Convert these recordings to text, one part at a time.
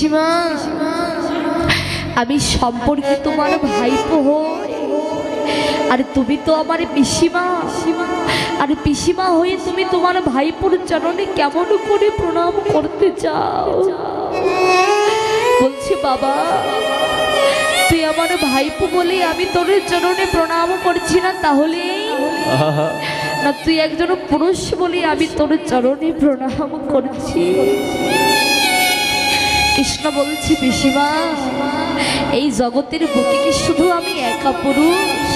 পিসিমা আমি সম্পর্কে তোমার ভাইপো হই। আর তুমি তো আমার পিসিমা। আর পিসিমা হয়ে তুমি তোমার ভাইপোর চরণে কেমন করে প্রণাম করতে চাও? বলছি বাবা তুই আমার ভাইপো বলে আমি তোর চরণে প্রণাম করছি না তাহলে? না তুই একজন পুরুষ বলে আমি তোর চরণে প্রণাম করছি। কৃষ্ণ বলছি, পিসিমা, এই জগতের বুকে কি শুধু আমি একা পুরুষ?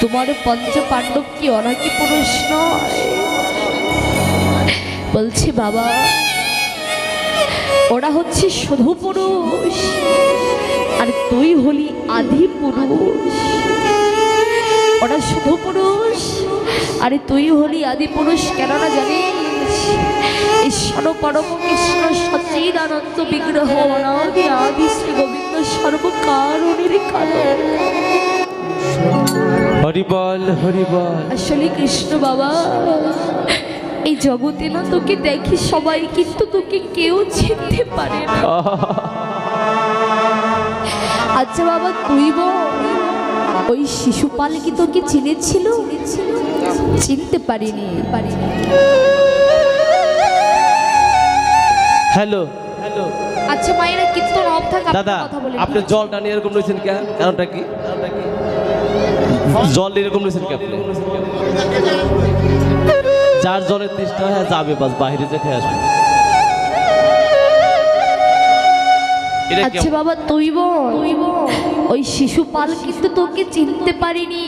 তোমার পঞ্চ পাণ্ডব কি অনাকি পুরুষ নয়? বলছি, বাবা, ওরা হচ্ছে শুধু পুরুষ, আর তুই হলি আদি পুরুষ। ওরা শুধু পুরুষ, আরে তুই হলি আদি পুরুষ, কেননা জানিস ঈশ্বর পরম কৃষ্ণ সচিদানন্দ বিগ্রহ অনাদি আদি শ্রী গোবিন্দ সর্বকারণের কারণ হরিবল হরিবল। আসলে কৃষ্ণ বাবা, এই জগতে না তোকে দেখি সবাই কিন্তু তোকে কেউ চিনতে পারে না। আচ্ছা বাবা, তুই বল, ওই শিশুপাল কি তোকে চিনেছিল? চিনতে পারিনি পারিনি। হ্যালো। হ্যালো। আচ্ছা মায়েরা কীর্তন অফ থাক আপনার দাদা কথা বলে আপনি জলটা নিয়ে এরকম রয়েছেন কেন? কারণটা কি? জল এরকম রয়েছেন কি আপনি? যার জলের তৃষ্ণা হ্যাঁ যাবে বাস বাইরে যে খেয়ে আসবে আচ্ছা বাবা তুই বল। তুই বল। ওই শিশুপাল কিন্তু তোকে চিনতে পারিনি।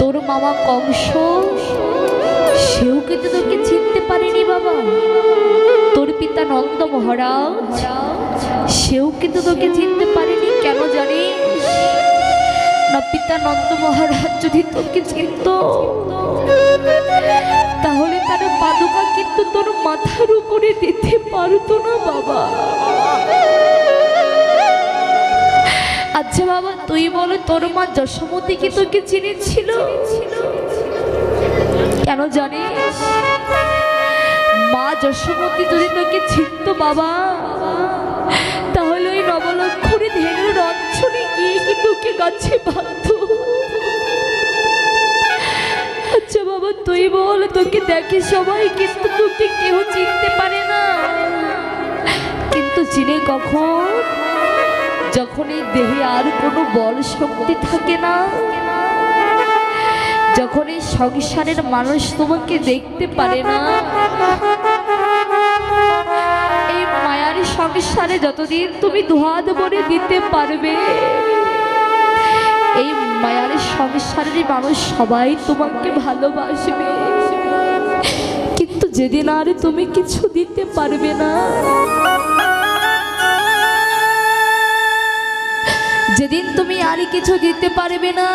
তোর মামা কংস। সেও কিন্তু তোকে চিনতে পারেনি বাবা? তোর পিতা নন্দ মহারাজ। সেও কিন্তু তোকে চিনতে পারেনি কেন জানিস? না, পিতা নন্দ মহারাজ যদি তোকে চিনত, তাহলে তার পাদুকা কিন্তু তোর মাথার উপরে দিতে পারতো না বাবা। আচ্ছা বাবা, তুই বলো, তোর মা যশোমতী কি তোকে চিনেছিল? কেন জানিস? মা যশোমতী যদি তোকে চিনত বাবা, তাহলে ওই নবলক্ষণে ধেনুর অঞ্চলে গিয়ে কি তোকে গাছে বাঁধত? আচ্ছা বাবা, তুই বল, তোকে দেখে সবাই কিন্তু তোকে কেউ চিনতে পারে না। কিন্তু চিনে কখন? যখন এই দেহে আর কোনো বল শক্তি থাকে না যখন এই সংসারের মানুষ তোমাকে দেখতে পারে না, এই মায়ার সংসারে যতদিন তুমি দুহাত ভরে দিতে পারবে, এই মায়ার সংসারের মানুষ সবাই তোমাকে ভালোবাসবে। কিন্তু যেদিন আর তুমি কিছু দিতে পারবে না, যেদিন তুমি আর কিছু দিতে পারবে না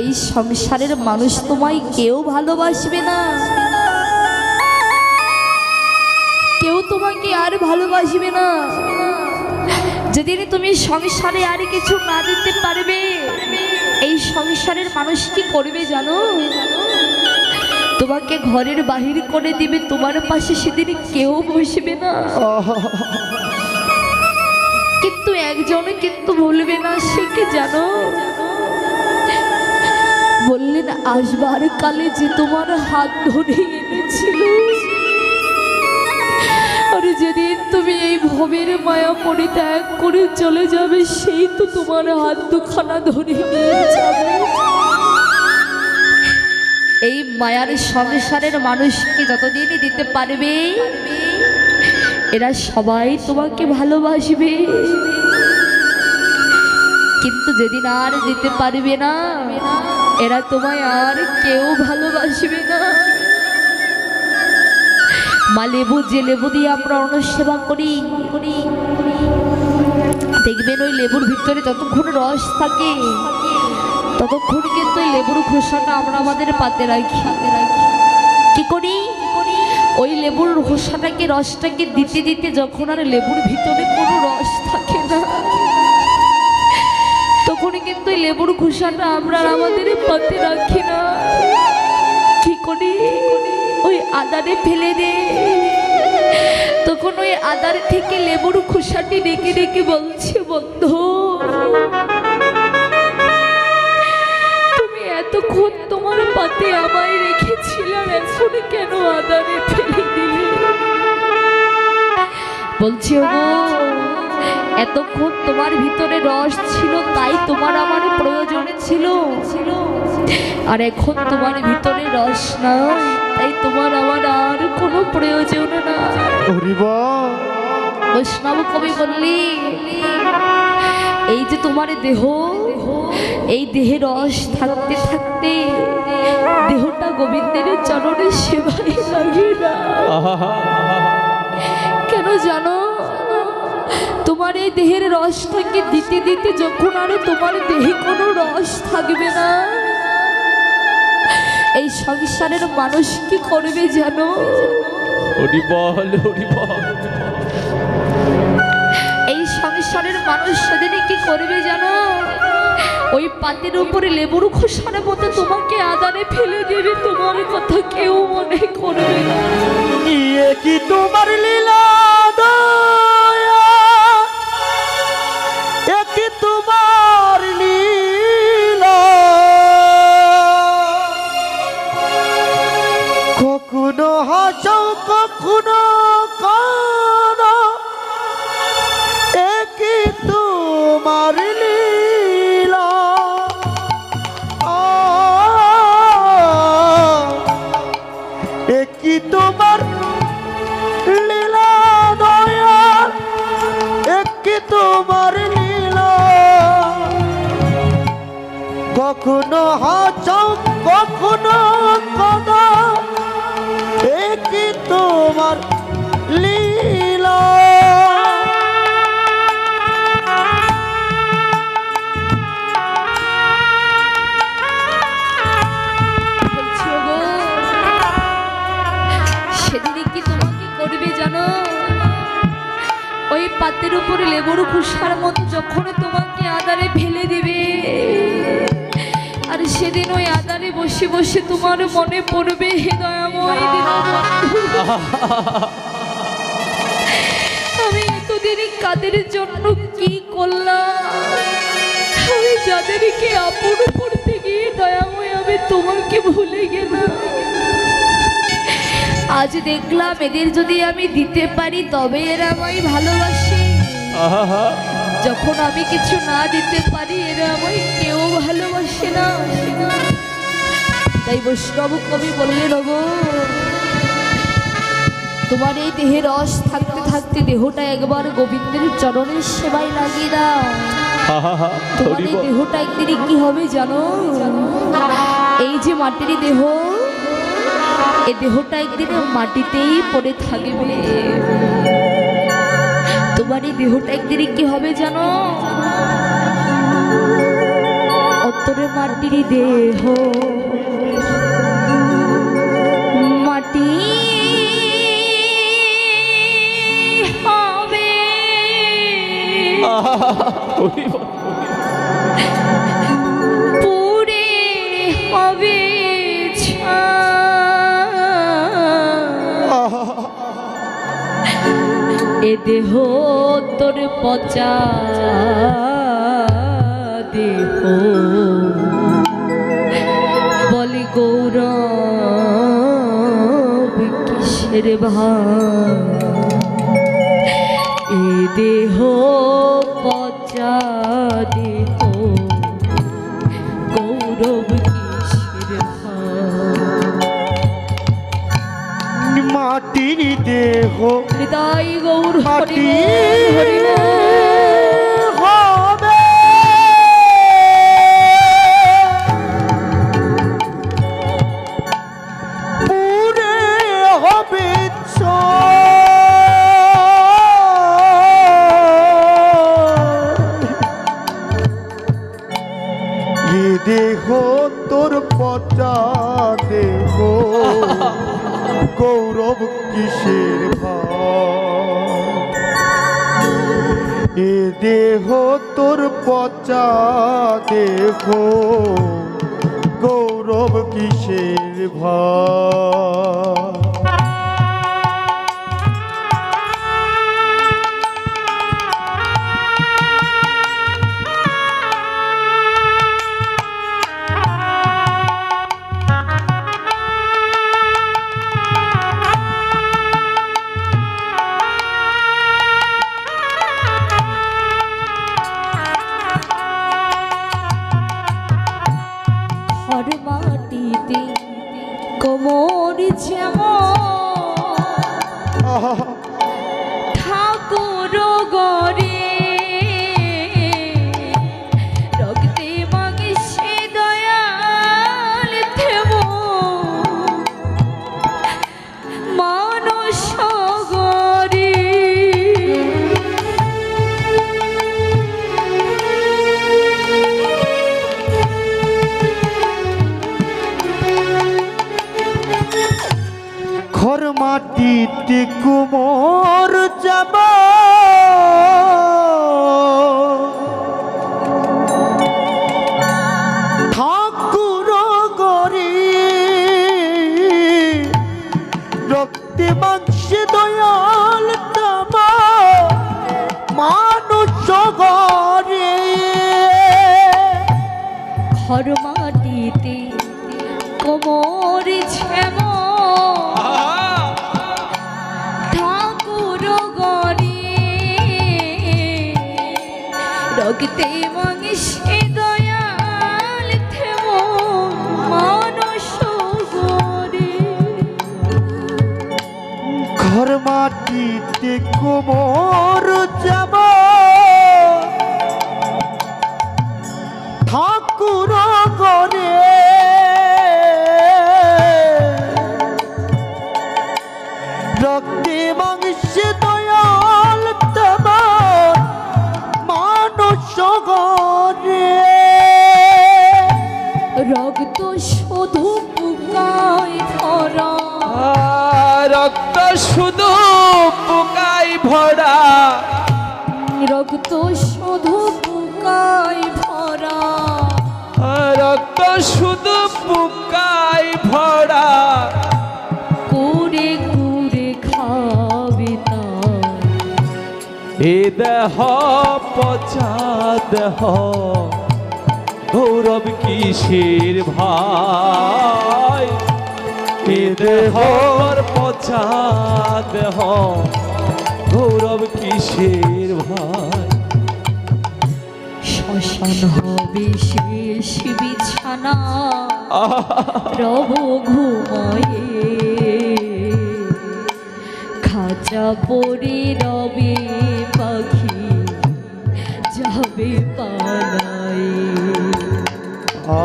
এই সংসারের মানুষ তোমায় কেউ ভালোবাসবে না। কেউ তোমাকে আর ভালোবাসবে না। যেদিন তুমি সংসারে আর কিছু না দিতে পারবে, এই সংসারের মানুষ কি করবে জানো? তোমাকে ঘরের বাহির করে দিবে, তোমার পাশে সেদিন কেউ বসবে না। কিন্তু একজনে কিন্তু বলবে না, সে কি জানো? বললেন, আসবার কালে যে তোমার হাত ধরে এনেছিল। আর যেদিন তুমি এই ভবের মায়া পরিত্যাগ করে চলে যাবে, সেই তো তোমার হাত দুখানা ধরে নিয়ে যাবে। এই মায়ার সংসারের মানুষকে যতদিনই দিতে পারবে, এরা সবাই তোমাকে ভালোবাসবে। কিন্তু যেদিন আর দিতে পারবে না এরা তোমায় আর কেউ ভালোবাসবে না। মা লেবু, যে লেবু দিয়ে আমরা অনুসেবা করি করি দেখবেন ওই লেবুর ভিতরে যতক্ষণ রস থাকে, ততক্ষণ কিন্তু ওই লেবুর খোসাটা আমরা আমাদের পাতে রাখি। কি করি? ওই লেবুর খোসাটাকে, রসটাকে দিতে দিতে যখন আর লেবুর ভিতরে কোনো রস থাকে ওই লেবুর খোসাটা আমরা আমাদের পাতে রাখি না। কি করি? ওই আদারে ফেলে দে। তখন ওই আদার থেকে লেবুর খোসাটি ডেকে ডেকে বলছে, বন্ধু, তুমি এতক্ষণ তোমার পাতে আমায় রেখেছিলাম এখন কেন আদারে ফেলে দিলে? বলছে গো এতক্ষণ তোমার ভিতরে রস ছিল তাই তোমার আমার প্রয়োজন ছিল। আর এখন তোমার ভিতরে রস নাই তাই তোমার আমার আর কোনো প্রয়োজন না বৈষ্ণব কবি বললি এই যে তোমার দেহ এই দেহে রস থাকতে থাকতে দেহটা গোবিন্দের চরণের সেবাই লাগে না কেন জানো? তোমার এই দেহের রসটাকে দিতে দিতে যখন আর তোমার দেহে কোনো রস থাকবে না। এই সংসারের মানুষ কি করবে জানো? বল এই সংসারের মানুষ সেদিনে কি করবে জানো? ওই পাতের উপরে লেবুর খোসার মতো তোমাকে আদারে ফেলে দেবে তোমার কথা কেউ মনে করবে না। কি তোমার লীলা কখনো কানা এ কি তোমার লীলা। এ তোমার লীলা দয়াল এ কি তোমার লীলা। কখনো হাসাও কখনো কাঁদা জানো? ওই পাতের উপরে লেবুর খুশার মতো যখন তোমাকে আদারে ফেলে সেদিন ওই আদারে বসে বসে তোমার মনে পড়বে, হে। আমি এতদিন কাদের জন্য কি করলাম? আমি যাদেরকে আপন করতে গিয়ে দয়াময়, আমি তোমাকে ভুলে গেলাম। আজ দেখলাম এদের যদি আমি দিতে পারি, তবে এরা আমায় ভালোবাসে। যখন আমি কিছু না দিতে পারি এরা আমায় কেউ ভালোবাসে না। তাই বৈষ্ণব কবি বললেন গো তোমার এই দেহে রস থাকতে থাকতে দেহটা একবার গোবিন্দের চরণের সেবায় লাগিয়ে দাও। তোমার এই দেহটা একদিন কি হবে জানো? এই যে মাটির দেহ এই দেহটা একদিন মাটিতেই পড়ে থাকবে। তোমার এই দেহটা একদিনে কি হবে জানো? অন্তরে মাটির দেহ। মাটি হবে। পুরে হবে। এ দেহ তোর পচা দেহ। বলি গৌরব, কিসের ভাই এ দেহ পচা দেহ। গৌরব, কিসের মাটির দেহ হৃদয় গৌর হরি হরি দয়াল তব মানুষ গরে ঘর মাটিতে কোমর ছেম। ঠাকুর গরে রক্তে ঘর মাটিতে কোমর যাব ঠাকুর গরে রক্তে মাংসে দয়াল তোমার মানুষ রক্ত শুধু শুধু পোকাই ভরা। রক্ত শুধু পোকাই ভরা। রক্ত শুধু পোকাই ভরা। কুড়ে কুড়ে খাবে এ দেহ পচা দেহ গৌরব কিসের ভাই? এ দেহ পচা দেহ গৌরব কিসের ভাই শ্মশান হবে শেষ বিছানা। রব ঘুমায়ে। খাঁচা পড়ে রবে পাখি যাবে পালায়।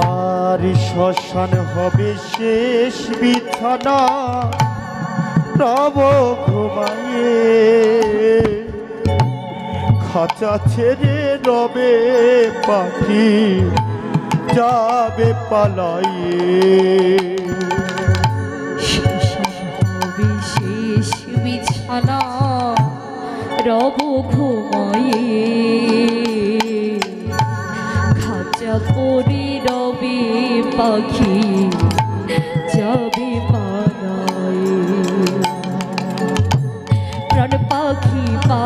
আর শ্মশান হবে শেষ বিছানা। রব ঘুমায়ে খাঁচা ছেড়ে রবে পাখি যাবে পালাইয়ে। শেষ বিছানা, রব ঘুমায়ে খাঁচা রবে পাখি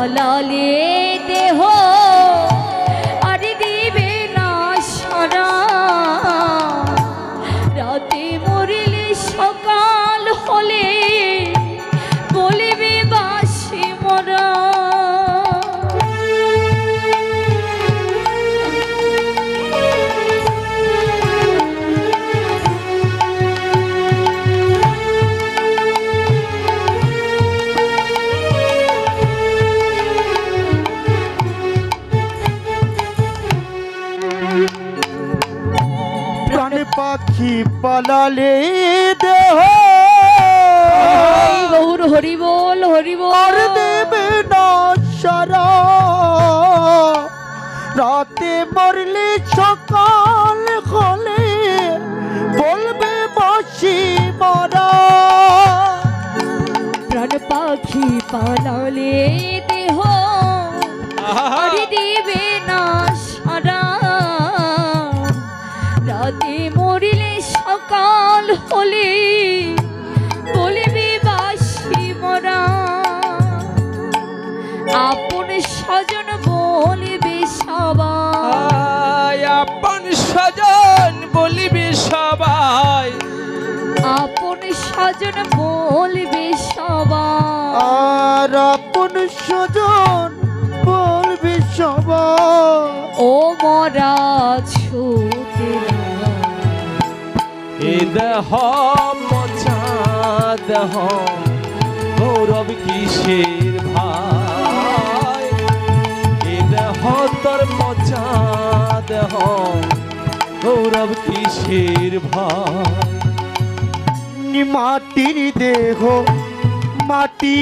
পালালে দেহ পালালে দেহ। গৌর হরি বল হরি বল। দেবে না সারা। রাতে মরলে সকাল হলে বলবে বাসি মরা। প্রাণ পাখি পালালে হলে বলিবি বাসি মরা। আপন স্বজন বলিবে সবাই। আপন স্বজন বলিবি সবাই। আপন স্বজন বলবে সবাই। আর আপন স্বজন বলবে সবাই। ও মরা ছোটে দেহ মজা দেহ, গৌরব কিসের ভাই? এ দেহ তোর মজা দেহ, গৌরব কিসের ভাই? মাটির দেহ, মাটি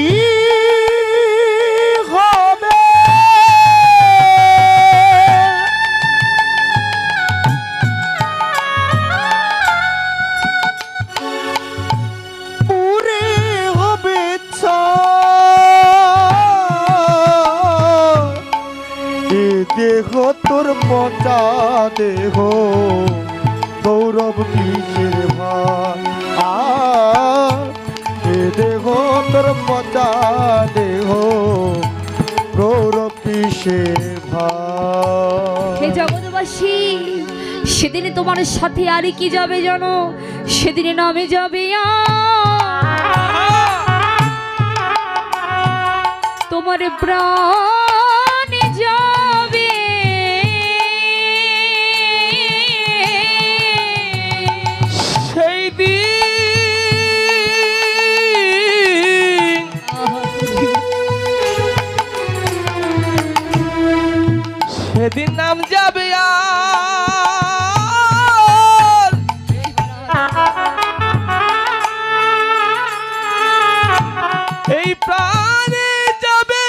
পচা দেহ গৌরব কিসের ভাই আ দেহ তোর পচা দেহ গৌরব কিসের সেদিনে তোমার সাথে আর কি যাবে জানো? সেদিনে নামে যাবে। তোমার প্রাণ নাম যাবে আর। এই প্রাণে যাবে।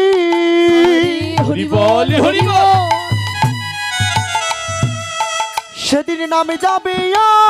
সেদিন হরি বল হরি বল। সেদিন নামে যাবে ওরে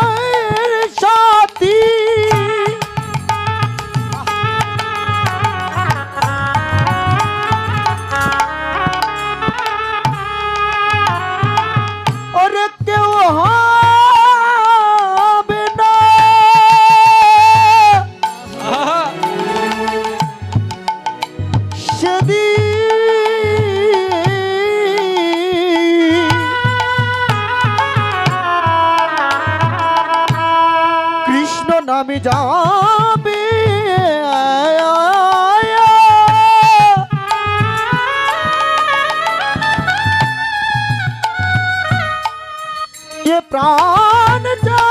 প্রাণ যাবে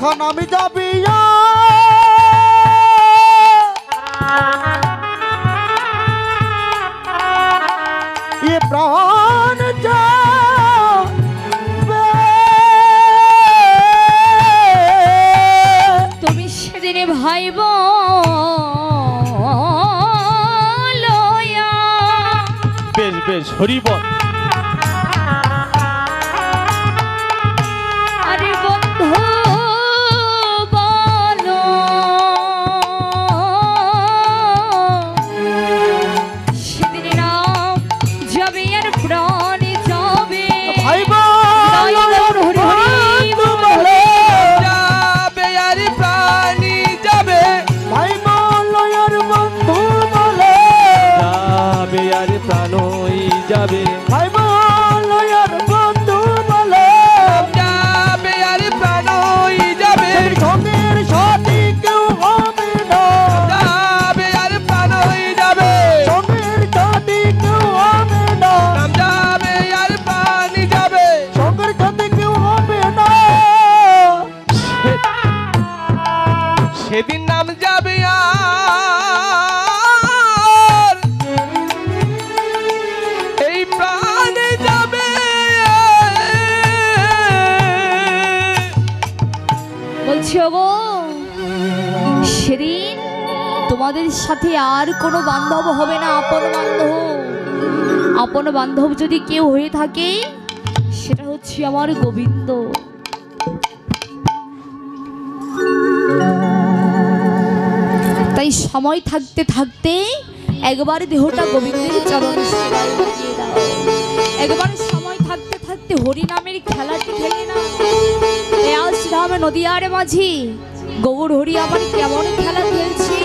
এখন আমি যাবি যা তুমি সেদিনে ভাইব বেশ বেশ হরিবল। গো সেদিন তোমাদের সাথে আর কোনো বান্ধব হবে না, আপন বান্ধব। আপন বান্ধব যদি কেউ হয়ে থাকে, সেটা হচ্ছে আমার গোবিন্দ। তাই সময় থাকতে থাকতে একবার দেহটা গোবিন্দের চরণ একবার সময় থাকতে থাকতে হরিনামের খেলাটি খেলে না আসলাম নদিয়ার মাঝি। গৌর হরি আমার কেমন খেলা খেলছি।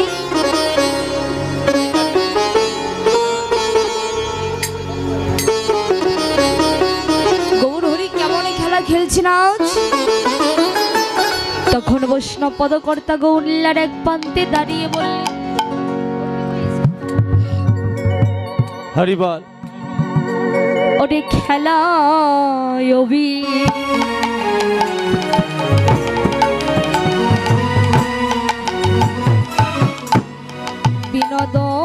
গৌর হরি কেমন খেলা খেলছে না তখন বৈষ্ণব পদকর্তা গৌরলার এক প্রান্তে দাঁড়িয়ে বললেন হরিবল। ওরে খেলা অবি বিনোদ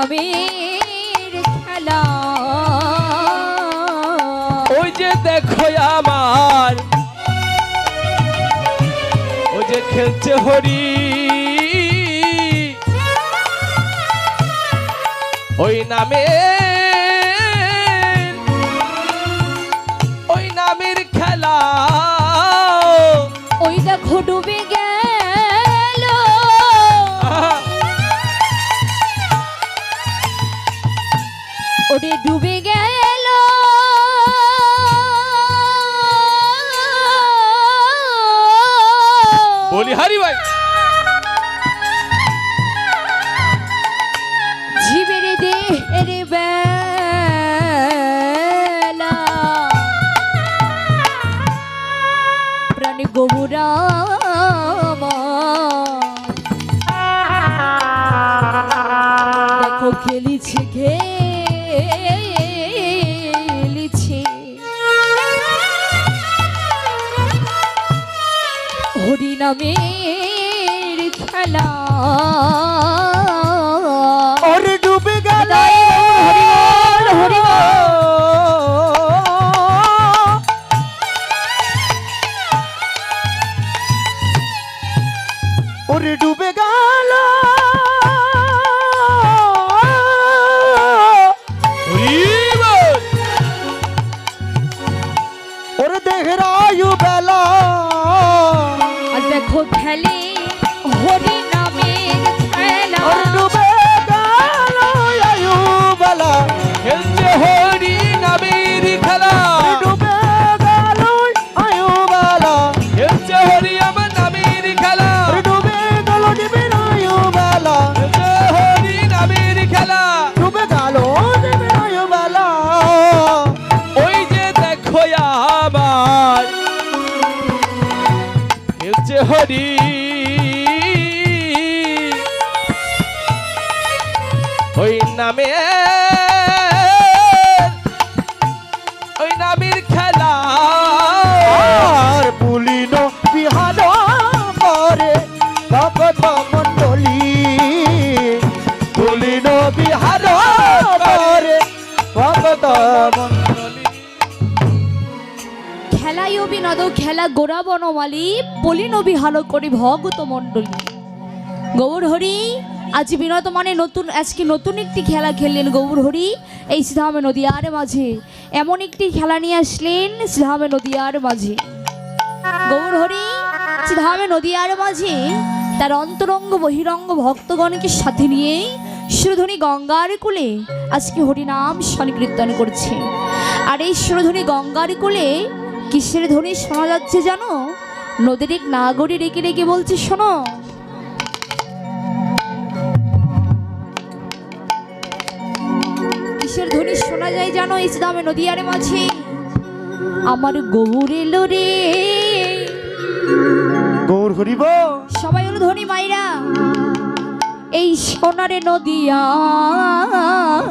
নামের খেলা। ওই যে দেখো আমার ওই যে খেলছে হরি। ওই নামে ওই নামের খেলা। ওই দেখো ডুবে গৌরাম দেখো খেলিছে খেলিছে। হরিনামের খেলা। অভিনদ খেলা গোড়া বনমালী পলিন বিহার করি ভগত মণ্ডলী। গৌর হরি, আজ বিনত মানে নতুন, আজকে নতুন একটি খেলা খেললেন গৌর হরি, এই সিধামে নদীয়ার মাঝে। এমন একটি খেলা নিয়ে আসলেন সিধামে নদীয়ার মাঝে। গৌর হরি সিধামে নদীয়ার মাঝে, তার অন্তরঙ্গ বহিরঙ্গ ভক্তগণকে সাথে নিয়ে সুরধনী গঙ্গার কুলে আজকে হরিনাম সংকীর্তন করছে। আর এই সুরধনী গঙ্গার কুলে কিসের ধ্বনি শোনা যাচ্ছে জানো? নদীর এক নাগরী রেখে রেখে বলছে শোনো। কিসের ধ্বনি শোনা যায় জানো এই দামে নদীয়ার মাঝে? আমার গৌর এলো রে। গৌর হরিব সবাই হলো ধনী মাইরা। এই সোনারে নদিয়া।